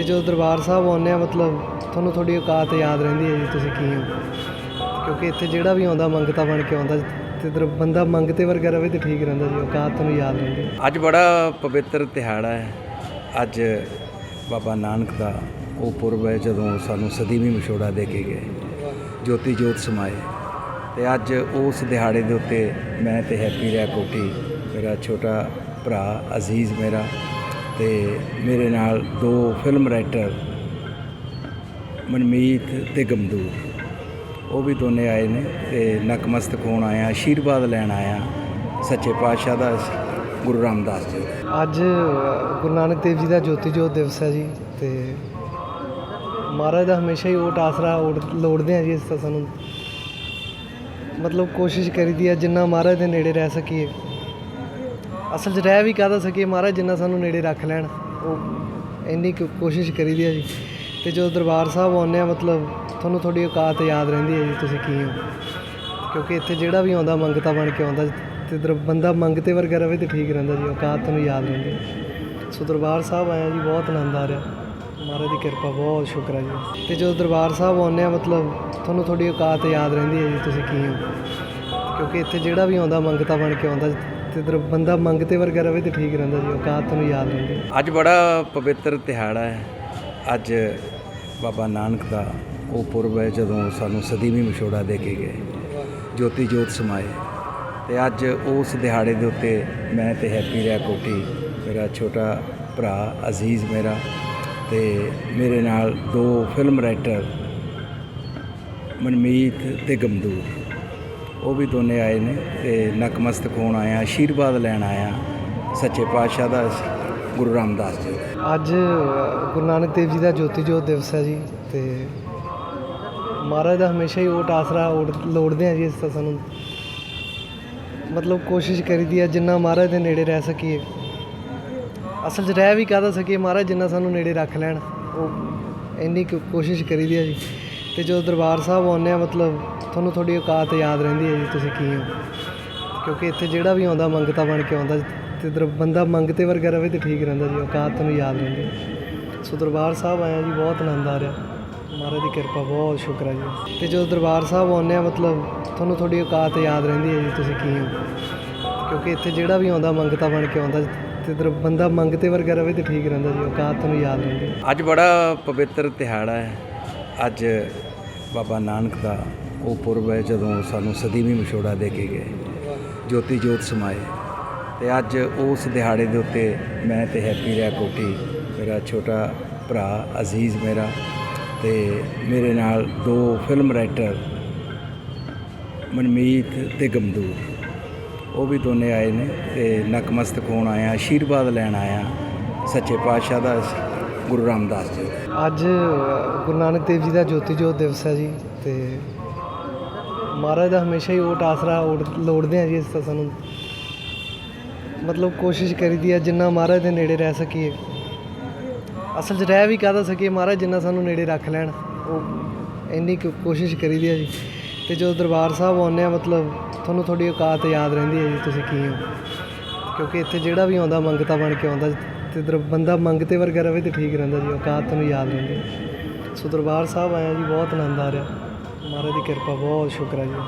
ਤੇ ਜਦੋਂ ਦਰਬਾਰ ਸਾਹਿਬ ਆਉਂਦੇ ਆ, ਮਤਲਬ ਤੁਹਾਨੂੰ ਤੁਹਾਡੀ ਔਕਾਤ ਯਾਦ ਰਹਿੰਦੀ ਹੈ ਜੀ, ਤੁਸੀਂ ਕੀ ਹੋ? ਕਿਉਂਕਿ ਇੱਥੇ ਜਿਹੜਾ ਵੀ ਆਉਂਦਾ, ਮੰਗਤਾ ਬਣ ਕੇ ਆਉਂਦਾ, ਤੇ ਦਰ- ਬੰਦਾ ਮੰਗਤੇ ਵਰਗਾ ਰਵੇ ਤੇ ਠੀਕ ਰਹਿੰਦਾ ਜੀ, ਔਕਾਤ ਤੁਹਾਨੂੰ ਯਾਦ ਰਹਿੰਦੀ ਅੱਜ ਬੜਾ ਪਵਿੱਤਰ ਦਿਹਾੜਾ ਹੈ। ਅੱਜ ਬਾਬਾ ਨਾਨਕ ਦਾ ਉਹ ਪੁਰਬ ਹੈ, ਜਦੋਂ ਸਾਨੂੰ ਸਦੀਵੀ ਵਿਛੋੜਾ ਦੇ ਕੇ ਗਏ, ਜੋਤੀ ਜੋਤ ਸਮਾਏ। ਤੇ ਅੱਜ ਉਸ ਦਿਹਾੜੇ ਦੇ ਉੱਤੇ ਮੈਂ ਤੇ ਹੈਪੀ ਰਿਆ ਕੋਟੀ ਮੇਰਾ ਛੋਟਾ ਭਰਾ ਅਜ਼ੀਜ਼ ਮੇਰਾ ਤੇ ਮੇਰੇ ਨਾਲ ਦੋ ਫਿਲਮ ਰਾਈਟਰ ਮਨਮੀਤ ਤੇ ਗਮਦੂਰ ਉਹ ਵੀ ਦੋਨੇ ਆਏ ਨੇ ਤੇ ਨਕਮਸਤਕ ਹੋਣ ਆਇਆ ਆਸ਼ੀਰਵਾਦ ਲੈਣ ਆਇਆ ਸੱਚੇ ਪਾਤਸ਼ਾਹ ਦਾ, ਗੁਰੂ ਰਾਮਦਾਸ ਜੀ ਅੱਜ ਗੁਰੂ ਨਾਨਕ ਦੇਵ ਜੀ ਦਾ ਜੋਤੀ ਜੋਤ ਦਿਵਸ ਹੈ ਜੀ ਤੇ ਮਹਾਰਾਜ ਦਾ ਹਮੇਸ਼ਾ ਹੀ ਓਟ ਆਸਰਾ ਓਟ ਲੋੜਦੇ ਆ ਜੀ ਇਸ ਤਾਂ ਸਾਨੂੰ। ਮਤਲਬ ਕੋਸ਼ਿਸ਼ ਕਰੀਦੀ ਹੈ ਜਿੰਨਾ ਮਹਾਰਾਜ ਦੇ ਨੇੜੇ ਰਹਿ ਸਕੀਏ। ਅਸਲ 'ਚ ਰਹਿ ਵੀ ਕਾਹਦਾ ਸਕੀਏ ਮਹਾਰਾਜ, ਜਿੰਨਾ ਸਾਨੂੰ ਨੇੜੇ ਰੱਖ ਲੈਣ। ਉਹ ਇੰਨੀ ਕੁ ਕੋਸ਼ਿਸ਼ ਕਰੀਦੀ ਆ ਜੀ। ਤੇ ਜਦੋਂ ਦਰਬਾਰ ਸਾਹਿਬ ਆਉਂਦੇ ਆ, ਮਤਲਬ ਤੁਹਾਨੂੰ ਤੁਹਾਡੀ ਔਕਾਤ ਯਾਦ ਰਹਿੰਦੀ ਹੈ ਜੀ, ਤੁਸੀਂ ਕੀ ਹੋ। ਕਿਉਂਕਿ ਇੱਥੇ ਜਿਹੜਾ ਵੀ ਆਉਂਦਾ, ਮੰਗਤਾ ਬਣ ਕੇ ਆਉਂਦਾ, ਤੇ ਦਰ- ਬੰਦਾ ਮੰਗਤੇ ਵਰਗਾ ਰਵੇ ਤੇ ਠੀਕ ਰਹਿੰਦਾ ਜੀ, ਔਕਾਤ ਤੁਹਾਨੂੰ ਯਾਦ ਰਹਿੰਦੀ ਸੋ ਦਰਬਾਰ ਸਾਹਿਬ ਆਇਆ ਜੀ, ਬਹੁਤ ਆਨੰਦ ਆ ਰਿਹਾ। ਮਹਾਰਾਜ ਦੀ ਕਿਰਪਾ, ਬਹੁਤ ਸ਼ੁਕਰ ਹੈ ਜੀ। ਤੇ ਜਦੋਂ ਦਰਬਾਰ ਸਾਹਿਬ ਆਉਂਦੇ ਆ, ਮਤਲਬ ਤੁਹਾਨੂੰ ਤੁਹਾਡੀ ਔਕਾਤ ਯਾਦ ਰਹਿੰਦੀ ਹੈ ਜੀ, ਤੁਸੀਂ ਕੀ ਹੋ। ਕਿਉਂਕਿ ਇੱਥੇ ਜਿਹੜਾ ਵੀ ਆਉਂਦਾ, ਮੰਗਤਾ ਬਣ ਕੇ ਆਉਂਦਾ ਤੇ ਦਰ- ਬੰਦਾ ਮੰਗਤੇ ਵਰਗਾ ਰਵੇ ਤੇ ਠੀਕ ਰਹਿੰਦਾ ਜੀ, ਔਕਾਤ ਤੁਹਾਨੂੰ ਯਾਦ ਰਹਿੰਦੀ ਅੱਜ ਬੜਾ ਪਵਿੱਤਰ ਦਿਹਾੜਾ ਹੈ। ਅੱਜ ਬਾਬਾ ਨਾਨਕ ਦਾ ਉਹ ਪੁਰਬ ਹੈ, ਜਦੋਂ ਸਾਨੂੰ ਸਦੀਵੀ ਵਿਛੋੜਾ ਦੇ ਕੇ ਗਏ, ਜੋਤੀ ਜੋਤ ਸਮਾਏ। ਤੇ ਅੱਜ ਉਸ ਦਿਹਾੜੇ ਦੇ ਉੱਤੇ ਮੈਂ ਤੇ ਹੈਪੀ ਰਿਆ ਕੋਟੀ, ਮੇਰਾ ਛੋਟਾ ਭਰਾ ਅਜ਼ੀਜ਼ ਮੇਰਾ ਤੇ ਮੇਰੇ ਨਾਲ ਦੋ ਫਿਲਮ ਰਾਈਟਰ ਮਨਮੀਤ ਤੇ ਗਮਦੂਰ ਉਹ ਵੀ ਦੋਨੇ ਆਏ ਨੇ ਤੇ ਨਕਮਸਤਕ ਹੋਣ ਆਇਆ ਆਸ਼ੀਰਵਾਦ ਲੈਣ ਆਇਆ ਸੱਚੇ ਪਾਤਸ਼ਾਹ ਦਾ, ਗੁਰੂ ਰਾਮਦਾਸ ਜੀ ਅੱਜ ਗੁਰੂ ਨਾਨਕ ਦੇਵ ਜੀ ਦਾ ਜੋਤੀ ਜੋਤ ਦਿਵਸ ਹੈ ਜੀ ਤੇ ਮਹਾਰਾਜ ਦਾ ਹਮੇਸ਼ਾ ਹੀ ਓਟ ਆਸਰਾ ਓਟ ਲੋੜਦੇ ਆ ਜੀ ਇਸ ਤਰ੍ਹਾਂ ਸਾਨੂੰ। ਮਤਲਬ ਕੋਸ਼ਿਸ਼ ਕਰੀਦੀ ਹੈ ਜਿੰਨਾ ਮਹਾਰਾਜ ਦੇ ਨੇੜੇ ਰਹਿ ਸਕੀਏ। ਅਸਲ 'ਚ ਰਹਿ ਵੀ ਕਾਹਦਾ ਸਕੀਏ? ਮਹਾਰਾਜ ਜਿੰਨਾ ਸਾਨੂੰ ਨੇੜੇ ਰੱਖ ਲੈਣ, ਉਹ ਇੰਨੀ ਕੁ ਕੋਸ਼ਿਸ਼ ਕਰੀਦੀ ਆ ਜੀ। ਤੇ ਜਦੋਂ ਦਰਬਾਰ ਸਾਹਿਬ ਆਉਂਦੇ ਆ, ਮਤਲਬ ਤੁਹਾਨੂੰ ਤੁਹਾਡੀ ਔਕਾਤ ਯਾਦ ਰਹਿੰਦੀ ਹੈ ਜੀ, ਤੁਸੀਂ ਕੀ ਹੋ? ਕਿਉਂਕਿ ਇੱਥੇ ਜਿਹੜਾ ਵੀ ਆਉਂਦਾ, ਮੰਗਤਾ ਬਣ ਕੇ ਆਉਂਦਾ, ਤੇ ਦਰ- ਬੰਦਾ ਮੰਗਤੇ ਵਰਗਾ ਰਵੇ ਤੇ ਠੀਕ ਰਹਿੰਦਾ ਜੀ, ਔਕਾਤ ਤੁਹਾਨੂੰ ਯਾਦ ਰਹਿੰਦੀ ਸੋ ਦਰਬਾਰ ਸਾਹਿਬ ਆਇਆ ਜੀ, ਬਹੁਤ ਆਨੰਦ ਆ ਰਿਹਾ। ਮਹਾਰਾਜ ਦੀ ਕਿਰਪਾ, ਬਹੁਤ ਸ਼ੁਕਰ ਹੈ ਜੀ। ਤੇ ਜਦੋਂ ਦਰਬਾਰ ਸਾਹਿਬ ਆਉਂਦੇ ਆ, ਮਤਲਬ ਤੁਹਾਨੂੰ ਤੁਹਾਡੀ ਔਕਾਤ ਯਾਦ ਰਹਿੰਦੀ ਹੈ ਜੀ, ਤੁਸੀਂ ਕੀ ਹੋ? ਕਿਉਂਕਿ ਇੱਥੇ ਜਿਹੜਾ ਵੀ ਆਉਂਦਾ, ਮੰਗਤਾ ਬਣ ਕੇ ਆਉਂਦਾ, ਤੇ ਦਰ- ਬੰਦਾ ਮੰਗਤੇ ਵਰਗਾ ਰਵੇ ਤੇ ਠੀਕ ਰਹਿੰਦਾ ਜੀ, ਔਕਾਤ ਤੁਹਾਨੂੰ ਯਾਦ ਰਹਿੰਦੀ ਅੱਜ ਬੜਾ ਪਵਿੱਤਰ ਦਿਹਾੜਾ ਹੈ। ਅੱਜ ਬਾਬਾ ਨਾਨਕ ਦਾ ਉਹ ਪੁਰਬ ਹੈ ਜਦੋਂ ਸਾਨੂੰ ਸਦੀਵੀ ਵਿਛੋੜਾ ਦੇ ਕੇ ਗਏ, ਜੋਤੀ ਜੋਤ ਸਮਾਏ। ਤੇ ਅੱਜ ਉਸ ਦਿਹਾੜੇ ਦੇ ਉੱਤੇ ਮੈਂ ਤੇ ਹੈਪੀ ਰਿਆ ਕੋਟੀ ਮੇਰਾ ਛੋਟਾ ਭਰਾ ਅਜ਼ੀਜ਼ ਮੇਰਾ ਤੇ ਮੇਰੇ ਨਾਲ ਦੋ ਫਿਲਮ ਰਾਈਟਰ ਮਨਮੀਤ ਤੇ ਗਮਦੂਰ ਉਹ ਵੀ ਦੋਨੇ ਆਏ ਨੇ ਤੇ ਨਕਮਸਤਕ ਹੋਣ ਆਇਆ ਆਸ਼ੀਰਵਾਦ ਲੈਣ ਆਇਆ ਸੱਚੇ ਪਾਤਸ਼ਾਹ ਦਾ ਗੁਰੂ ਰਾਮਦਾਸ ਜੀ। ਅੱਜ ਗੁਰੂ ਨਾਨਕ ਦੇਵ ਜੀ ਦਾ ਜੋਤੀ ਜੋਤ ਦਿਵਸ ਹੈ ਜੀ, ਤੇ ਮਹਾਰਾਜ ਦਾ ਹਮੇਸ਼ਾ ਹੀ ਓਟ ਆਸਰਾ ਓਟ ਲੋੜਦੇ ਆ ਜੀ, ਇਸ ਤਾਂ ਸਾਨੂੰ ਮਤਲਬ ਕੋਸ਼ਿਸ਼ ਕਰੀਦੀ ਹੈ ਜਿੰਨਾ ਮਹਾਰਾਜ ਦੇ ਨੇੜੇ ਰਹਿ ਸਕੀਏ। ਅਸਲ 'ਚ ਰਹਿ ਵੀ ਕਾਹਦਾ ਸਕੀਏ? ਮਹਾਰਾਜ ਜਿੰਨਾ ਸਾਨੂੰ ਨੇੜੇ ਰੱਖ ਲੈਣ, ਉਹ ਇੰਨੀ ਕੁ ਕੋਸ਼ਿਸ਼ ਕਰੀਦੀ ਹੈ ਜੀ। ਤੇ ਜਦੋਂ ਦਰਬਾਰ ਸਾਹਿਬ ਆਉਂਦੇ ਆ, ਮਤਲਬ ਤੁਹਾਨੂੰ ਤੁਹਾਡੀ ਔਕਾਤ ਯਾਦ ਰਹਿੰਦੀ ਹੈ ਜੀ, ਤੁਸੀਂ ਕੀ ਹੋ? ਕਿਉਂਕਿ ਇੱਥੇ ਜਿਹੜਾ ਵੀ ਆਉਂਦਾ, ਮੰਗਤਾ ਬਣ ਕੇ ਆਉਂਦਾ ਤੇ ਦਰ- ਬੰਦਾ ਮੰਗਤੇ ਵਰਗਾ ਰਵੇ ਤੇ ਠੀਕ ਰਹਿੰਦਾ ਜੀ, ਔਕਾਤ ਤੁਹਾਨੂੰ ਯਾਦ ਰਹਿੰਦੀ। ਸੋ ਦਰਬਾਰ ਸਾਹਿਬ ਆਇਆ ਜੀ, ਬਹੁਤ ਆਨੰਦ ਆ ਰਿਹਾ। ਮਹਾਰਾਜ ਦੀ ਕਿਰਪਾ, ਬਹੁਤ ਸ਼ੁਕਰ ਹੈ ਜੀ।